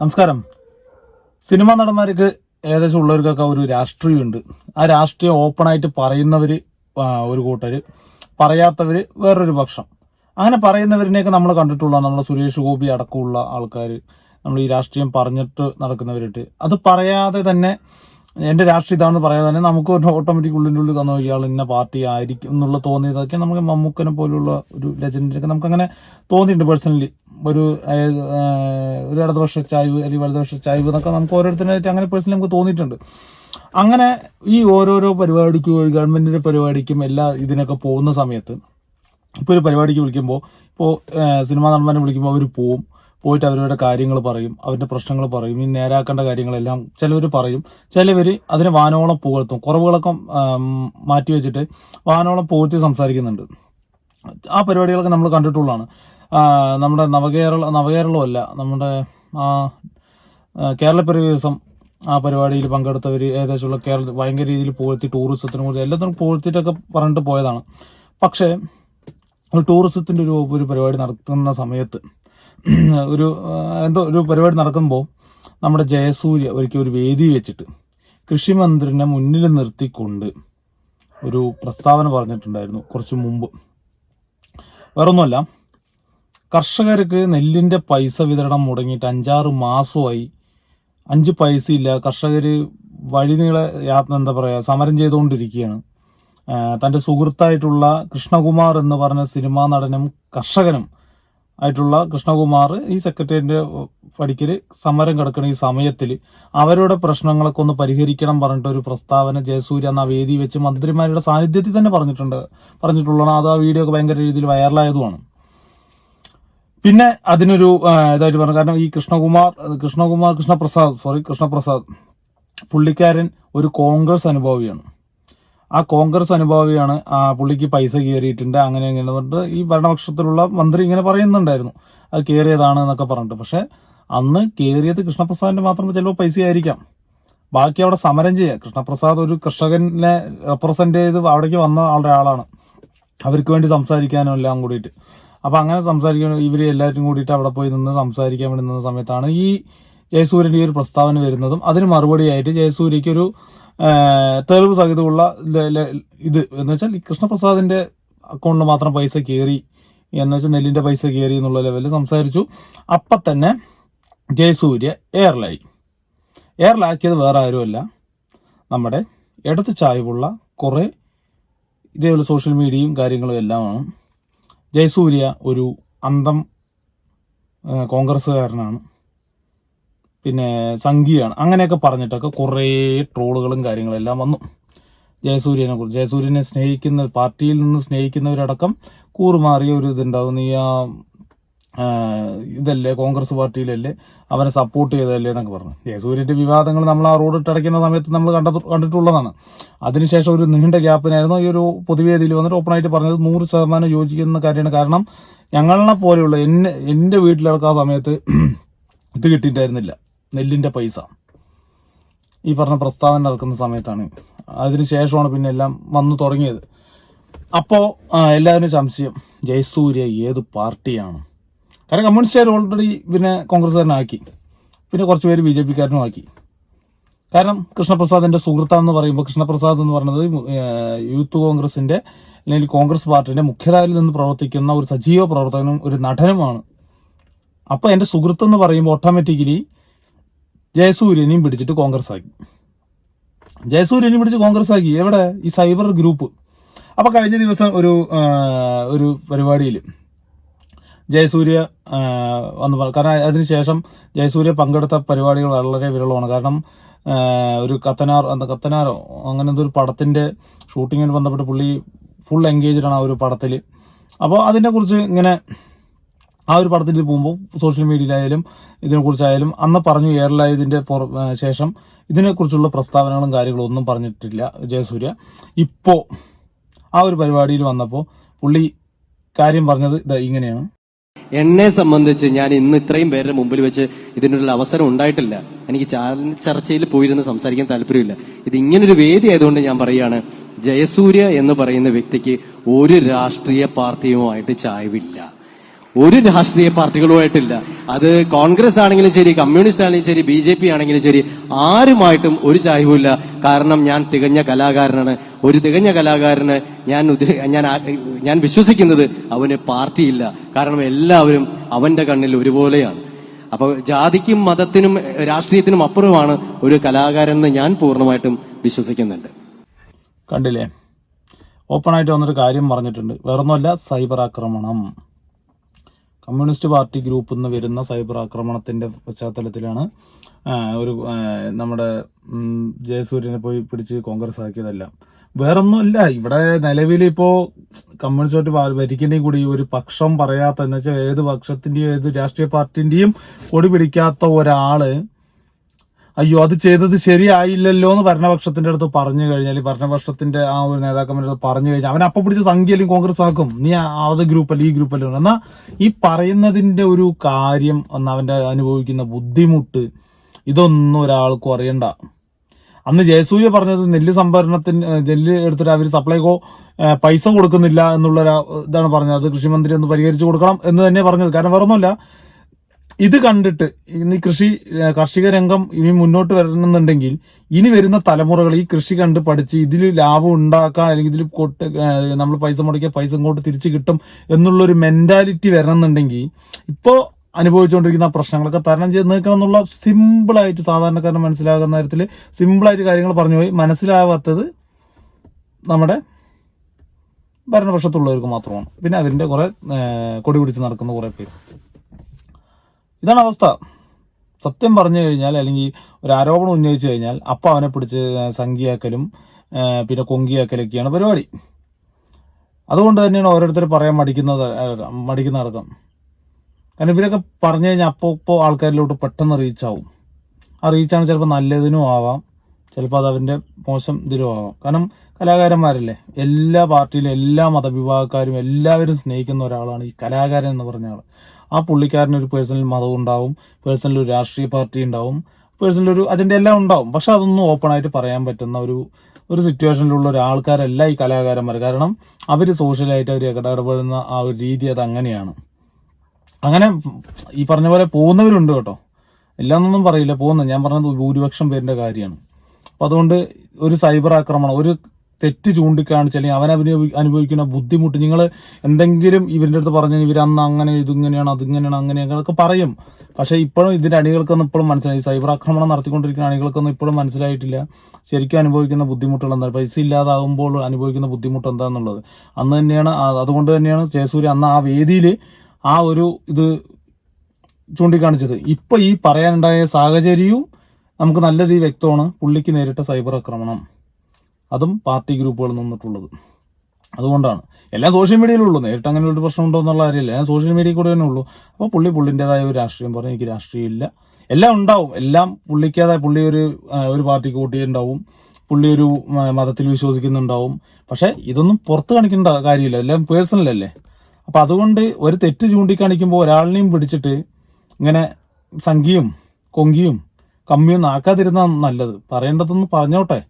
നമസ്കാരം. സിനിമാ നടന്മാർക്ക് ഏകദേശം ഉള്ളവർക്കൊക്കെ ഒരു രാഷ്ട്രീയമുണ്ട്. ആ രാഷ്ട്രീയം ഓപ്പൺ ആയിട്ട് പറയുന്നവര് ഒരു കൂട്ടര് പറയാത്തവര് വേറൊരു പക്ഷം. അങ്ങനെ പറയുന്നവരിനെയൊക്കെ നമ്മൾ കണ്ടിട്ടുള്ള നമ്മളെ സുരേഷ് ഗോപി അടക്കമുള്ള ആൾക്കാർ നമ്മൾ ഈ രാഷ്ട്രീയം പറഞ്ഞിട്ട് നടക്കുന്നവരിട്ട് അത് പറയാതെ തന്നെ എന്റെ രാഷ്ട്രീയം ഇതാണെന്ന് പറയാതെ തന്നെ നമുക്ക് ഓട്ടോമാറ്റിക് ഉള്ളിന്റെ ഉള്ളിൽ തന്നു ഇയാൾ ഇന്ന പാർട്ടി ആയിരിക്കും എന്നുള്ള തോന്നിയതൊക്കെ നമുക്ക് മമ്മൂക്കനെ പോലുള്ള ഒരു ലെജൻഡിനൊക്കെ നമുക്ക് അങ്ങനെ തോന്നിയിട്ടുണ്ട് പേഴ്സണലി ഒരു ഒരു ഇടതുപക്ഷ ചായ്വ് അല്ലെങ്കിൽ വലതുപക്ഷ ചായ്വ് എന്നൊക്കെ നമുക്ക് ഓരോരുത്തരായിട്ട് അങ്ങനെ പേഴ്സണലി നമുക്ക് തോന്നിയിട്ടുണ്ട്. അങ്ങനെ ഈ ഓരോരോ പരിപാടിക്കും ഗവൺമെന്റിന്റെ പരിപാടിക്കും എല്ലാ ഇതിനൊക്കെ പോകുന്ന സമയത്ത് ഇപ്പോൾ ഒരു പരിപാടിക്ക് വിളിക്കുമ്പോൾ ഇപ്പോൾ സിനിമാ നടന്മാരെ വിളിക്കുമ്പോൾ അവർ പോവും. പോയിട്ട് അവരുടെ കാര്യങ്ങൾ പറയും അവരുടെ പ്രശ്നങ്ങൾ പറയും ഈ നേരാക്കേണ്ട കാര്യങ്ങളെല്ലാം ചിലവർ പറയും. ചിലവർ അതിനെ വാനോളം പുകഴ്ത്തും കുറവുകളൊക്കെ മാറ്റി വെച്ചിട്ട് വാനോളം പുകഴ്ത്തി സംസാരിക്കുന്നുണ്ട്. ആ പരിപാടികളൊക്കെ നമ്മൾ കണ്ടിട്ടുള്ളതാണ്. നമ്മുടെ നവകേരള നവകേരളമല്ല നമ്മുടെ കേരള കേരളപ്പിറവി ആ പരിപാടിയിൽ പങ്കെടുത്തവർ ഏകദേശമുള്ള കേരള ഭയങ്കര രീതിയിൽ പുകഴ്ത്തി ടൂറിസത്തിനെ കുറിച്ച് എല്ലാത്തിനും പുകഴ്ത്തിയിട്ടൊക്കെ പറഞ്ഞിട്ട് പോയതാണ്. പക്ഷേ ഒരു ടൂറിസത്തിന്റെ ഒരു ഒരു പരിപാടി നടത്തുന്ന സമയത്ത് ഒരു എന്തോ ഒരു പരിപാടി നടക്കുമ്പോൾ നമ്മുടെ ജയസൂര്യ ഒരിക്കൽ ഒരു വേദി വെച്ചിട്ട് കൃഷിമന്ത്രിനെ മുന്നിൽ നിർത്തിക്കൊണ്ട് ഒരു പ്രസ്താവന പറഞ്ഞിട്ടുണ്ടായിരുന്നു കുറച്ച് മുമ്പ്. വേറൊന്നുമല്ല കർഷകർക്ക് നെല്ലിന്റെ പൈസ വിതരണം മുടങ്ങിയിട്ട് അഞ്ചാറ് മാസമായി അഞ്ച് പൈസ ഇല്ല കർഷകർ വഴിനീളെ യാത്ര എന്താ പറയുക സമരം ചെയ്തുകൊണ്ടിരിക്കുകയാണ്. തന്റെ സുഹൃത്തായിട്ടുള്ള കൃഷ്ണകുമാർ എന്ന് പറഞ്ഞ സിനിമാ നടനും കർഷകനും ആയിട്ടുള്ള കൃഷ്ണകുമാർ ഈ സെക്രട്ടേറിയറ്റിന്റെ പടിക്കൽ സമരം കിടക്കുന്ന ഈ സമയത്തിൽ അവരുടെ പ്രശ്നങ്ങളൊക്കെ ഒന്ന് പരിഹരിക്കണം പറഞ്ഞിട്ട് ഒരു പ്രസ്താവന ജയസൂര്യ എന്ന വേദി വെച്ച് മന്ത്രിമാരുടെ സാന്നിധ്യത്തിൽ തന്നെ പറഞ്ഞിട്ടുണ്ട്. പറഞ്ഞിട്ടുള്ളതാണ്. അത് ആ വീഡിയോ ഒക്കെ ഭയങ്കര രീതിയിൽ വൈറലായതുമാണ്. പിന്നെ അതിനൊരു ഇതായിട്ട് പറഞ്ഞു. കാരണം ഈ കൃഷ്ണകുമാർ കൃഷ്ണകുമാർ കൃഷ്ണപ്രസാദ് സോറി കൃഷ്ണപ്രസാദ് പുള്ളിക്കാരൻ ഒരു കോൺഗ്രസ് അനുഭാവിയാണ്. ആ കോൺഗ്രസ് അനുഭാവിയാണ് ആ പുള്ളിക്ക് പൈസ കയറിയിട്ടുണ്ട് അങ്ങനെ ഇങ്ങനെ പറഞ്ഞിട്ട് ഈ ഭരണപക്ഷത്തിലുള്ള മന്ത്രി ഇങ്ങനെ പറയുന്നുണ്ടായിരുന്നു. അത് കയറിയതാണ് എന്നൊക്കെ പറഞ്ഞിട്ട്. പക്ഷെ അന്ന് കയറിയത് കൃഷ്ണപ്രസാദിന്റെ മാത്രം ചിലപ്പോൾ പൈസ ആയിരിക്കാം. ബാക്കി അവിടെ സമരം ചെയ്യുക കൃഷ്ണപ്രസാദ് ഒരു കർഷകനെ റെപ്രസെന്റ് ചെയ്ത് അവിടേക്ക് വന്ന ആളാണ്. അവർക്ക് വേണ്ടി സംസാരിക്കാനും എല്ലാം കൂടിയിട്ട്. അപ്പൊ അങ്ങനെ സംസാരിക്കാൻ ഇവർ എല്ലാവരും കൂടിയിട്ട് അവിടെ പോയി നിന്ന് സംസാരിക്കാൻ വേണ്ടി നിന്ന സമയത്താണ് ഈ ജയസൂര്യന്റെ ഈ ഒരു പ്രസ്താവന വരുന്നതും അതിന് മറുപടിയായിട്ട് ജയസൂര്യക്ക് ഒരു തെളിവ് സഹിതമുള്ള ഇത് എന്ന് വെച്ചാൽ കൃഷ്ണപ്രസാദിന്റെ അക്കൗണ്ടിൽ മാത്രം പൈസ കയറി എന്ന് വെച്ചാൽ നെല്ലിന്റെ പൈസ കയറി എന്നുള്ള ലെവലിൽ സംസാരിച്ചു. അപ്പം തന്നെ ജയസൂര്യ എയർലായി എയർലാക്കിയത് വേറെ ആരുമല്ല. നമ്മുടെ ഇടത്ത് ചായ്വുള്ള കുറെ ഇതേപോലെ സോഷ്യൽ മീഡിയയും കാര്യങ്ങളും എല്ലാമാണ്. ജയസൂര്യ ഒരു അന്തം കോൺഗ്രസ്സുകാരനാണ്. പിന്നെ സംഘിയാണ്. അങ്ങനെയൊക്കെ പറഞ്ഞിട്ടൊക്കെ കുറേ ട്രോളുകളും കാര്യങ്ങളും എല്ലാം വന്നു. ജയസൂര്യനെ കുറിച്ച് ജയസൂര്യനെ സ്നേഹിക്കുന്ന പാർട്ടിയിൽ നിന്ന് സ്നേഹിക്കുന്നവരടക്കം കൂറുമാറിയ ഒരു ഇതുണ്ടാവും നീ ആ ഇതല്ലേ കോൺഗ്രസ് പാർട്ടിയിലല്ലേ അവനെ സപ്പോർട്ട് ചെയ്തതല്ലേ എന്നൊക്കെ പറഞ്ഞു. ജയസൂര്യന്റെ വിവാദങ്ങൾ നമ്മൾ ആ റോഡ് ഇട്ടടയ്ക്കുന്ന സമയത്ത് നമ്മൾ കണ്ട കണ്ടിട്ടുള്ളതാണ്. അതിനുശേഷം ഒരു നീണ്ട ഗ്യാപ്പിനായിരുന്നു ഈ ഒരു പൊതുവേദിയിൽ വന്നിട്ട് ഓപ്പണായിട്ട് പറഞ്ഞത് നൂറ് ശതമാനം യോജിക്കുന്ന കാര്യമാണ്. കാരണം ഞങ്ങളെ പോലെയുള്ള എന്നെ എന്റെ വീട്ടിലടക്കം സമയത്ത് ഇത് കിട്ടിയിട്ടായിരുന്നില്ല. നെല്ലിന്റെ പൈസ. ഈ പറഞ്ഞ പ്രസ്താവന നടക്കുന്ന സമയത്താണ്. അതിനുശേഷമാണ് പിന്നെ എല്ലാം വന്നു തുടങ്ങിയത്. അപ്പോൾ എല്ലാവരും സംശയം ജയസൂര്യ ഏത് പാർട്ടിയാണ്? കാരണം കമ്മ്യൂണിസ്റ്റുകാർ ഓൾറെഡി പിന്നെ കോൺഗ്രസ്സുകാരനാക്കി. പിന്നെ കുറച്ച് പേര് ബി ജെ പിക്കാരനും ആക്കി കാരണം കൃഷ്ണപ്രസാദിന്റെ സുഹൃത്താണെന്ന് പറയുമ്പോൾ കൃഷ്ണപ്രസാദ് എന്ന് പറയുന്നത് യൂത്ത് കോൺഗ്രസിന്റെ അല്ലെങ്കിൽ കോൺഗ്രസ് പാർട്ടിയുടെ മുഖ്യധാരയിൽ നിന്ന് പ്രവർത്തിക്കുന്ന ഒരു സജീവ പ്രവർത്തകനും ഒരു നടനുമാണ്. അപ്പോൾ എന്റെ സുഹൃത്ത് എന്ന് പറയുമ്പോൾ ഓട്ടോമാറ്റിക്കലി ജയസൂര്യനെയും പിടിച്ചിട്ട് കോൺഗ്രസ് ആക്കി. ജയസൂര്യനെയും പിടിച്ച് കോൺഗ്രസ് ആക്കി. എവിടെ? ഈ സൈബർ ഗ്രൂപ്പ്. അപ്പൊ കഴിഞ്ഞ ദിവസം ഒരു ഒരു പരിപാടിയിൽ ജയസൂര്യ വന്ന് കാരണം അതിനുശേഷം ജയസൂര്യ പങ്കെടുത്ത പരിപാടികൾ വളരെ വിരളമാണ്. കാരണം ഒരു കത്തനാർ കത്തനാറോ അങ്ങനെ ഒരു പടത്തിന്റെ ഷൂട്ടിങ്ങിന് ബന്ധപ്പെട്ട് പുള്ളി ഫുൾ എൻഗേജ്ഡ് ആണ് ആ ഒരു പടത്തിൽ അപ്പോൾ അതിനെക്കുറിച്ച് ഇങ്ങനെ ആ ഒരു പടത്തിന് പോകുമ്പോൾ സോഷ്യൽ മീഡിയയിലായാലും ഇതിനെക്കുറിച്ചായാലും അന്ന് പറഞ്ഞു ആ, ശേഷം ഇതിനെക്കുറിച്ചുള്ള പ്രസ്താവനകളും കാര്യങ്ങളും ഒന്നും പറഞ്ഞിട്ടില്ല ജയസൂര്യ. ഇപ്പോ ആ ഒരു പരിപാടിയിൽ വന്നപ്പോൾ പുള്ളി കാര്യം പറഞ്ഞത് ഇങ്ങനെയാണ്. എന്നെ സംബന്ധിച്ച് ഞാൻ ഇന്ന് ഇത്രയും പേരുടെ മുമ്പിൽ വെച്ച് ഇതിനുള്ള അവസരം ഉണ്ടായിട്ടില്ല. എനിക്ക് ചർച്ചയിൽ പോയിരുന്ന് സംസാരിക്കാൻ താല്പര്യമില്ല. ഇത് ഇങ്ങനൊരു വേദി ആയതുകൊണ്ട് ഞാൻ പറയുകയാണ് ജയസൂര്യ എന്ന് പറയുന്ന വ്യക്തിക്ക് ഒരു രാഷ്ട്രീയ പാർട്ടിയുമായിട്ട് ചായവില്ല. ഒരു രാഷ്ട്രീയ പാർട്ടികളുമായിട്ടില്ല. അത് കോൺഗ്രസ് ആണെങ്കിലും ശരി കമ്മ്യൂണിസ്റ്റ് ആണെങ്കിലും ശരി ബി ജെ പി ആണെങ്കിലും ശരി ആരുമായിട്ടും ഒരു ചായ്വുമില്ല. കാരണം ഞാൻ തികഞ്ഞ കലാകാരനാണ്. ഒരു തികഞ്ഞ കലാകാരന് ഞാൻ ഞാൻ ഞാൻ വിശ്വസിക്കുന്നത് അവന് പാർട്ടിയില്ല. കാരണം എല്ലാവരും അവന്റെ കണ്ണിൽ ഒരുപോലെയാണ്. അപ്പോൾ ജാതിക്കും മതത്തിനും രാഷ്ട്രീയത്തിനും അപ്പുറമാണ് ഒരു കലാകാരൻ എന്ന് ഞാൻ പൂർണമായിട്ടും വിശ്വസിക്കുന്നുണ്ട്. കണ്ടില്ലേ? ഓപ്പണായിട്ട് വന്നൊരു കാര്യം പറഞ്ഞിട്ടുണ്ട്. വേറൊന്നുമല്ല സൈബർ ആക്രമണം. കമ്മ്യൂണിസ്റ്റ് പാർട്ടി ഗ്രൂപ്പിൽ നിന്ന് വരുന്ന സൈബർ ആക്രമണത്തിന്റെ പശ്ചാത്തലത്തിലാണ് ഒരു നമ്മുടെ ജയസൂര്യനെ പോയി പിടിച്ച് കോൺഗ്രസ് ആക്കിയതല്ല. വേറൊന്നുമല്ല ഇവിടെ നിലവിൽ ഇപ്പോ കമ്മ്യൂണിസ്റ്റ് പാർട്ടി ഭ- ഭരിക്കേണ്ടെങ്കിൽ കൂടി ഒരു പക്ഷം പറയാത്ത എന്ന് വെച്ചാൽ ഏത് പക്ഷത്തിന്റെയും ഏത് രാഷ്ട്രീയ പാർട്ടിന്റെയും കൊടി പിടിക്കാത്ത ഒരാൾ അയ്യോ അത് ചെയ്തത് ശരിയായില്ലല്ലോ എന്ന് ഭരണപക്ഷത്തിന്റെ അടുത്ത് പറഞ്ഞു കഴിഞ്ഞാൽ ഭരണപക്ഷത്തിന്റെ ആ ഒരു നേതാക്കന്മാരുടെ അടുത്ത് പറഞ്ഞു കഴിഞ്ഞാൽ അവൻ അപ്പൊ പിടിച്ച് സംഖ്യയിലും കോൺഗ്രസ് ആക്കും. നീ അത് ഗ്രൂപ്പല്ല ഈ ഗ്രൂപ്പല്ല എന്നാ. ഈ പറയുന്നതിന്റെ ഒരു കാര്യം ഒന്ന് അവന്റെ അനുഭവിക്കുന്ന ബുദ്ധിമുട്ട് ഇതൊന്നും ഒരാൾക്കും അറിയണ്ട. അന്ന് ജയസൂര്യ പറഞ്ഞത് നെല്ല് സംഭരണത്തിന് നെല്ല് എടുത്തിട്ട് അവർ സപ്ലൈകോ പൈസ കൊടുക്കുന്നില്ല എന്നുള്ള ഇതാണ് പറഞ്ഞത്. അത് കൃഷിമന്ത്രി ഒന്ന് പരിഹരിച്ചു കൊടുക്കണം എന്ന് തന്നെ പറഞ്ഞത്. കാരണം വേറെ ഒന്നുമില്ല ഇത് കണ്ടിട്ട് ഇനി കൃഷി കാർഷിക രംഗം ഇനി മുന്നോട്ട് വരണമെന്നുണ്ടെങ്കിൽ ഇനി വരുന്ന തലമുറകൾ ഈ കൃഷി കണ്ട് പഠിച്ച് ഇതിൽ ലാഭം ഉണ്ടാക്കാം അല്ലെങ്കിൽ ഇതിൽ കൊട്ട് നമ്മൾ പൈസ മുടക്കിയ പൈസ ഇങ്ങോട്ട് തിരിച്ചു കിട്ടും എന്നുള്ളൊരു മെന്റാലിറ്റി വരണമെന്നുണ്ടെങ്കിൽ ഇപ്പോൾ അനുഭവിച്ചുകൊണ്ടിരിക്കുന്ന പ്രശ്നങ്ങളൊക്കെ തരണം ചെയ്ത് നിൽക്കണം എന്നുള്ള സിമ്പിളായിട്ട് സാധാരണക്കാരന് മനസ്സിലാകുന്ന തരത്തിൽ സിമ്പിളായിട്ട് കാര്യങ്ങൾ പറഞ്ഞു പോയി മനസ്സിലാവാത്തത് നമ്മുടെ ഭരണപക്ഷത്തുള്ളവർക്ക് മാത്രമാണ്. പിന്നെ അവരിന്റെ കുറേ കൊടി പിടിച്ച് നടക്കുന്ന കുറേ പേര്. ഇതാണ് അവസ്ഥ. സത്യം പറഞ്ഞു കഴിഞ്ഞാൽ അല്ലെങ്കിൽ ഒരു ആരോപണം ഉന്നയിച്ചു കഴിഞ്ഞാൽ അപ്പം അവനെ പിടിച്ച് സംഖ്യയാക്കലും പിന്നെ കൊങ്കിയാക്കലൊക്കെയാണ് പരിപാടി. അതുകൊണ്ട് തന്നെയാണ് ഓരോരുത്തർ പറയാൻ മടിക്കുന്നത് മടിക്കുന്ന അടക്കം കാരണം ഇവരൊക്കെ പറഞ്ഞു കഴിഞ്ഞാൽ അപ്പോൾ ഇപ്പോൾ ആൾക്കാരിലോട്ട് പെട്ടെന്ന് റീച്ച് ആവും. ആ റീച്ചാണ് ചിലപ്പോൾ നല്ലതിനും ആവാം. ചിലപ്പോൾ അത് അവന്റെ മോശം ഇതിലും ആവാം. കാരണം കലാകാരന്മാരല്ലേ? എല്ലാ പാർട്ടിയിലും എല്ലാ മതവിഭാഗക്കാരും എല്ലാവരും സ്നേഹിക്കുന്ന ഒരാളാണ് ഈ കലാകാരൻ എന്ന് പറഞ്ഞ ആൾ ആ പുള്ളിക്കാരന് ഒരു പേഴ്സണൽ മതം ഉണ്ടാവും പേഴ്സണൽ ഒരു രാഷ്ട്രീയ പാർട്ടി ഉണ്ടാവും പേഴ്സണൽ ഒരു അജണ്ട എല്ലാം ഉണ്ടാവും. പക്ഷെ അതൊന്നും ഓപ്പൺ ആയിട്ട് പറയാൻ പറ്റുന്ന ഒരു ഒരു സിറ്റുവേഷനിലുള്ള ഒരു ആൾക്കാരല്ല ഈ കലാകാരന്മാർ. കാരണം അവർ സോഷ്യലായിട്ട് അവർ ഇടപെടുന്ന ആ ഒരു രീതി അത് അങ്ങനെയാണ്. അങ്ങനെ ഈ പറഞ്ഞ പോലെ പോകുന്നവരുണ്ട് കേട്ടോ. എല്ലാന്നൊന്നും പറയില്ല പോകുന്ന. ഞാൻ പറഞ്ഞത് ഭൂരിപക്ഷം പേരിന്റെ കാര്യമാണ്. അപ്പൊ അതുകൊണ്ട് ഒരു സൈബർ ആക്രമണം ഒരു തെറ്റ് ചൂണ്ടിക്കാണിച്ച് അല്ലെങ്കിൽ അവൻ അനുഭവി- അനുഭവിക്കുന്ന ബുദ്ധിമുട്ട്. നിങ്ങൾ എന്തെങ്കിലും ഇവരുടെ അടുത്ത് പറഞ്ഞു ഇവർ അന്ന് അങ്ങനെ ഇതിങ്ങനെയാണ് അതിങ്ങനെയാണ് അങ്ങനെയാണ് അതൊക്കെ പറയും. പക്ഷേ ഇപ്പോഴും ഇതിന്റെ അണികൾക്കൊന്നും ഇപ്പോഴും മനസ്സിലായി. സൈബർ ആക്രമണം നടത്തിക്കൊണ്ടിരിക്കുന്ന അണികൾക്കൊന്നും ഇപ്പോഴും മനസ്സിലായിട്ടില്ല. ശരിക്കും അനുഭവിക്കുന്ന ബുദ്ധിമുട്ടുകൾ എന്താണ്? പൈസ ഇല്ലാതാകുമ്പോൾ അനുഭവിക്കുന്ന ബുദ്ധിമുട്ട് എന്താണെന്നുള്ളത് അന്ന് തന്നെയാണ് അതുകൊണ്ട് തന്നെയാണ് ജയസൂര്യ അന്ന് ആ വേദിയിൽ ആ ഒരു ഇത് ചൂണ്ടിക്കാണിച്ചത്. ഇപ്പോൾ ഈ പറയാനുണ്ടായ സാഹചര്യവും നമുക്ക് നല്ല രീതിയിൽ വ്യക്തമാണ്. പുള്ളിക്ക് നേരിട്ട സൈബർ ആക്രമണം. അതും പാർട്ടി ഗ്രൂപ്പുകളിൽ നിന്നിട്ടുള്ളത്. അതുകൊണ്ടാണ്. എല്ലാം സോഷ്യൽ മീഡിയയിലുള്ളൂ നേരിട്ട് അങ്ങനെ ഒരു പ്രശ്നം ഉണ്ടോ എന്നുള്ള കാര്യമില്ല. ഞാൻ സോഷ്യൽ മീഡിയയിൽ കൂടെ തന്നെ ഉള്ളൂ. അപ്പോൾ പുള്ളി പുള്ളിന്റെതായ ഒരു രാഷ്ട്രീയം പറഞ്ഞു എനിക്ക് രാഷ്ട്രീയം ഇല്ല. എല്ലാം ഉണ്ടാവും. എല്ലാം പുള്ളിക്കേതായ പുള്ളി ഒരു ഒരു പാർട്ടിക്ക് കൂട്ടിയിട്ടുണ്ടാവും പുള്ളി ഒരു മതത്തിൽ വിശ്വസിക്കുന്നുണ്ടാവും. പക്ഷേ ഇതൊന്നും പുറത്ത് കാണിക്കേണ്ട കാര്യമില്ല. എല്ലാം പേഴ്സണൽ അല്ലേ? അപ്പോൾ അതുകൊണ്ട് ഒരു തെറ്റ് ചൂണ്ടിക്കാണിക്കുമ്പോൾ ഒരാളിനെയും പിടിച്ചിട്ട് ഇങ്ങനെ സംഖ്യയും കൊങ്കിയും കമ്മിയും ആക്കാതിരുന്ന നല്ലത്. പറയേണ്ടതൊന്ന് പറഞ്ഞോട്ടെ.